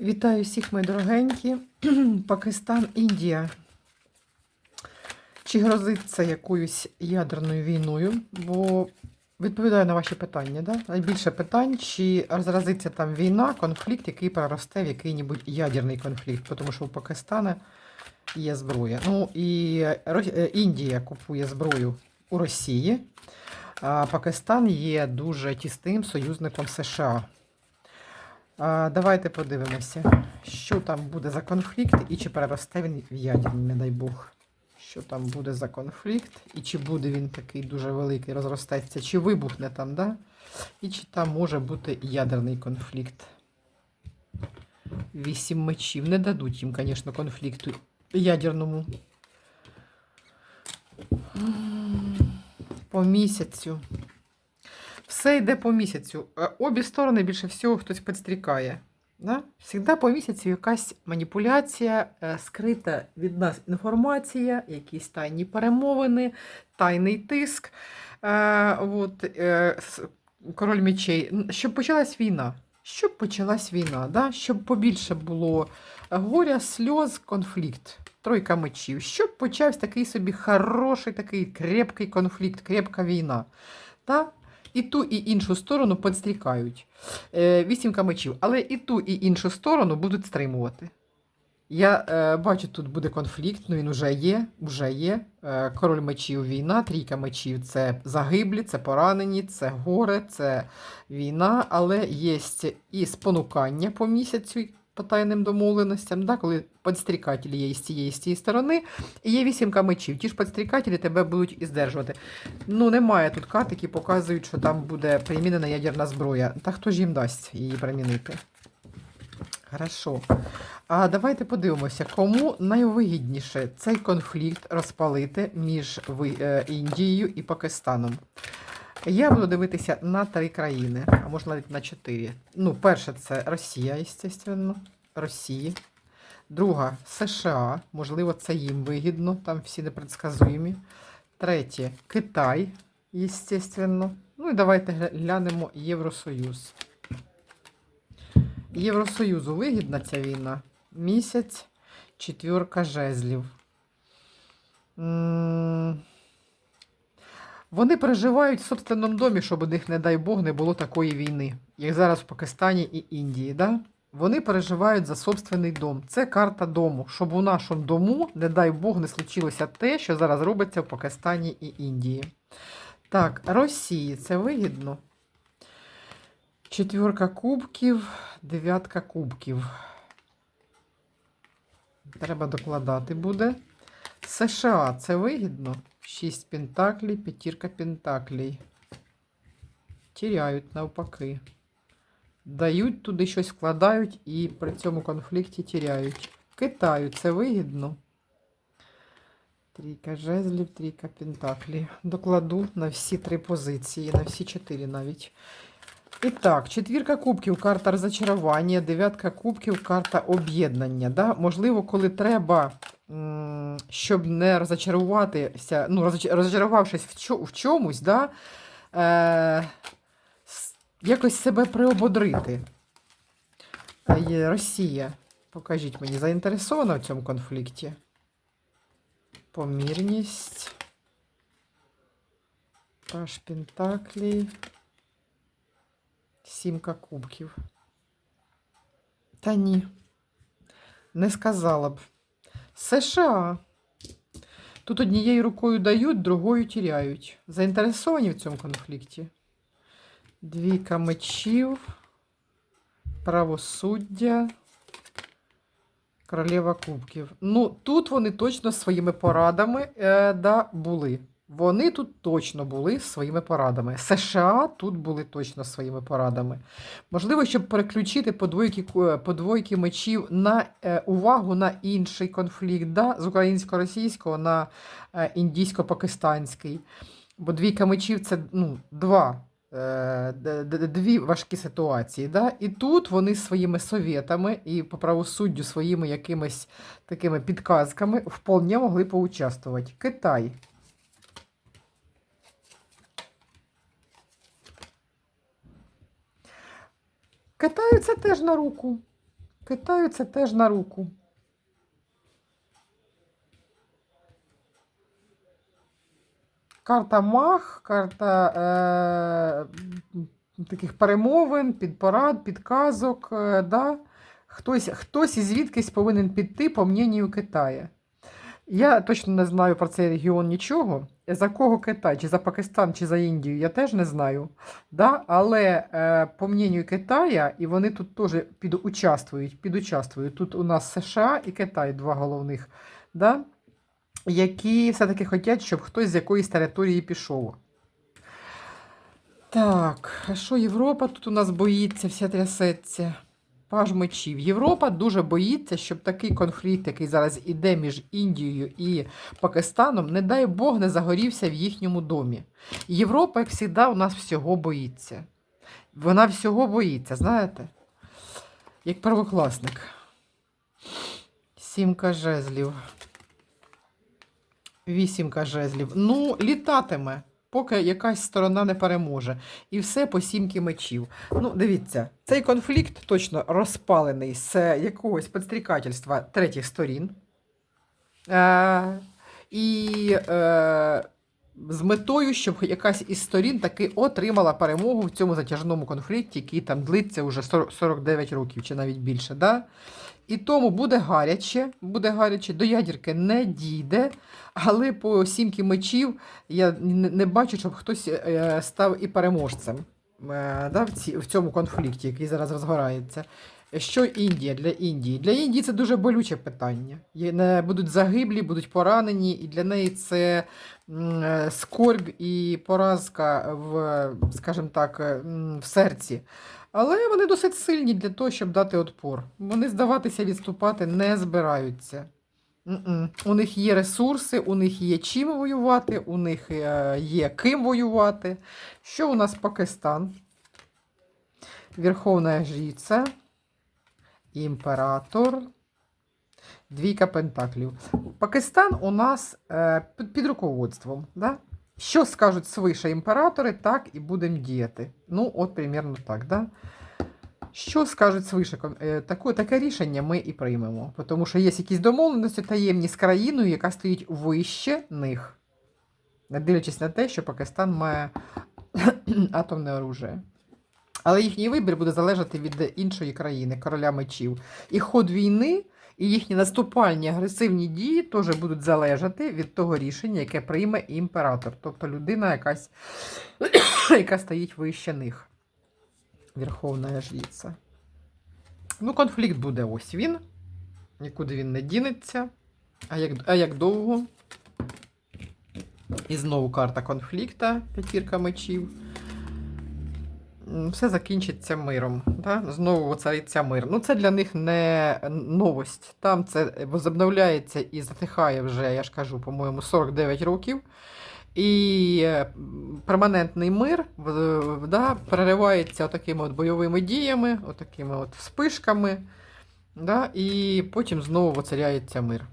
Вітаю всіх, мої дорогенькі. Пакистан, Індія. Чи грозить це якоюсь ядерною війною? Бо відповідаю на ваші питання. Да? Найбільше питань, чи розразиться там війна, конфлікт, який переросте в який-небудь ядерний конфлікт, тому що у Пакистана є зброя. Ну і е, Індія купує зброю у Росії, а Пакистан є дуже тісним союзником США. Давайте подивимося, що там буде за конфлікт і чи переросте він в ядерний, не дай Бог. Що там буде за конфлікт, і чи буде він такий дуже великий, розростеться, чи вибухне там, да? І чи там може бути ядерний конфлікт. Вісім мечів. Не дадуть їм, звісно, конфлікту ядерному. По місяцю. Все йде по місяцю. Е, Обі сторони більше всього хтось підстрікає. Да? Всегда по місяцю якась маніпуляція, е, скрита від нас інформація, якісь тайні перемовини, тайний тиск. Е, от, король мечей. Щоб почалась війна. Щоб почалась війна, да? щоб побільше було горя, сльоз, конфлікт. Тройка мечів. Щоб почався такий собі хороший, такий крепкий конфлікт, крепка війна. Да? І ту, і іншу сторону підстрікають. Е, вісімка мечів. Але і ту, і іншу сторону будуть стримувати. Я е, бачу, тут буде конфлікт, ну він вже є. Вже є. Е, король мечів війна, трійка мечів це загиблі, це поранені, це горе, це війна, але є і спонукання по місяцю по тайним домовленостям, да, коли підстрікателі є з цієї з цієї сторони, і є вісімка мечів. Ті ж підстрікателі тебе будуть і здержувати. Ну, немає тут карт, які показують, що там буде примінена ядерна зброя. Та хто ж їм дасть її примінити? Хорошо. А давайте подивимося, кому найвигідніше цей конфлікт розпалити між е, Індією і Пакистаном. Я буду дивитися на три країни, а може навіть на чотири. Ну, перше, це Росія, звісно. Росії. Друга США. Можливо, це їм вигідно, там всі непредсказуємі. Третє Китай, звісно. Ну і давайте глянемо Євросоюз. Євросоюзу вигідна ця війна. Місяць, четвірка жезлів. М, Вони переживають в собственному домі, щоб у них, не дай Бог, не було такої війни, як зараз в Пакистані і Індії. Да? Вони переживають за собственний дом. Це карта дому, щоб у нашому дому, не дай Бог, не случилося те, що зараз робиться в Пакистані і Індії. Так, Росії це вигідно. Четвірка кубків, дев'ятка кубків. Треба докладати буде. США це вигідно. Шість пентаклей, п'ятірка пентаклей. Тіряють навпаки. Дають туди щось вкладають і при цьому конфлікті тіряють. Китаю це вигідно. Трійка жезлів, трійка пентаклів. Докладу на всі три позиції, на всі чотири навіть. І так, четвірка кубків, карта розчарування, дев'ятка кубків, карта об'єднання. Да? Можливо, коли треба, щоб не розчаруватися, ну, розоч- розчарувавшись в, чомусь, да? е, якось себе приободрити. Росія, покажіть мені, заінтересована в цьому конфлікті? Помірність. Паш Пентаклей. Сімка кубків. Та ні. Не сказала б. США. Тут однією рукою дають, другою тіряють. Заінтересовані в цьому конфлікті. Двійка мечів, правосуддя, королева кубків. Ну, тут вони точно своїми порадами е, да, були. Вони тут точно були своїми порадами. США тут були точно своїми порадами. Можливо, щоб переключити подвойки, ку- подвойки мечів на е, увагу на інший конфлікт, да? з українсько-російського на е, індійсько-пакистанський. Бо двійка мечів це ну, два. е, Дві важкі ситуації. Да? І тут вони своїми совєтами і по правосуддю своїми якимись такими підказками вполне могли поучаствувати. Китай. Китаю це теж на руку. Китаю це теж на руку. Карта мах, карта е, таких перемовин, підпорад, підказок. Е, да? хтось, хтось із звідкись повинен піти по мненню Китаю. Я точно не знаю про цей регіон нічого. За кого Китай, чи за Пакистан, чи за Індію, я теж не знаю. Да? Але е, по мненню Китая, і вони тут теж підучаствують, підучаствують. Тут у нас США і Китай, два головних, да? які все-таки хочуть, щоб хтось з якоїсь території пішов. Так, а що Європа тут у нас боїться, вся трясеться. Паж мечів. Європа дуже боїться, щоб такий конфлікт, який зараз іде між Індією і Пакистаном, не дай Бог, не загорівся в їхньому домі. Європа, як завжди, у нас всього боїться. Вона всього боїться, знаєте? Як первокласник. Сімка жезлів. Вісімка жезлів. Ну, літатиме, поки якась сторона не переможе. І все по сімки мечів. Ну, дивіться, цей конфлікт точно розпалений з якогось підстрікательства третіх сторін. Е, і е, з метою, щоб якась із сторін таки отримала перемогу в цьому затяжному конфлікті, який там длиться вже 49 років чи навіть більше. Да? І тому буде гаряче, буде гаряче, до ядірки не дійде, але по сімки мечів я не бачу, щоб хтось е, став і переможцем да, в, ці, в цьому конфлікті, який зараз розгорається. Що Індія для Індії? Для Індії це дуже болюче питання. Будуть загиблі, будуть поранені, і для неї це е, скорбь і поразка в, скажімо так, е, в серці. Але вони досить сильні для того, щоб дати отпор. Вони здаватися, відступати не збираються. У них є ресурси, у них є чим воювати, у них е, є ким воювати. Що у нас Пакистан? Верховна жриця, імператор, двійка пентаклів. Пакистан у нас е, під руководством. Да? Що скажуть свише імператори, так і будемо діяти. Ну, от примерно так. Да? Що скажуть свише? Таке, таке рішення ми і приймемо. Тому що є якісь домовленості таємні з країною, яка стоїть вище них. Не дивлячись на те, що Пакистан має атомне оружие. Але їхній вибір буде залежати від іншої країни, короля мечів. І ход війни, і їхні наступальні агресивні дії теж будуть залежати від того рішення, яке прийме імператор. Тобто людина якась, яка стоїть вище них. Верховна жриця. Ну, конфлікт буде ось він. Нікуди він не дінеться. А як, а як довго? І знову карта конфлікта, п'ятірка мечів. Все закінчиться миром. Да? Знову воцариться мир. Ну, це для них не новость. Там це возобновляється і затихає вже, я ж кажу, по-моєму, 49 років. І е, перманентний мир да, переривається такими от бойовими діями, отакими от вспишками. Да, і потім знову воцаряється мир.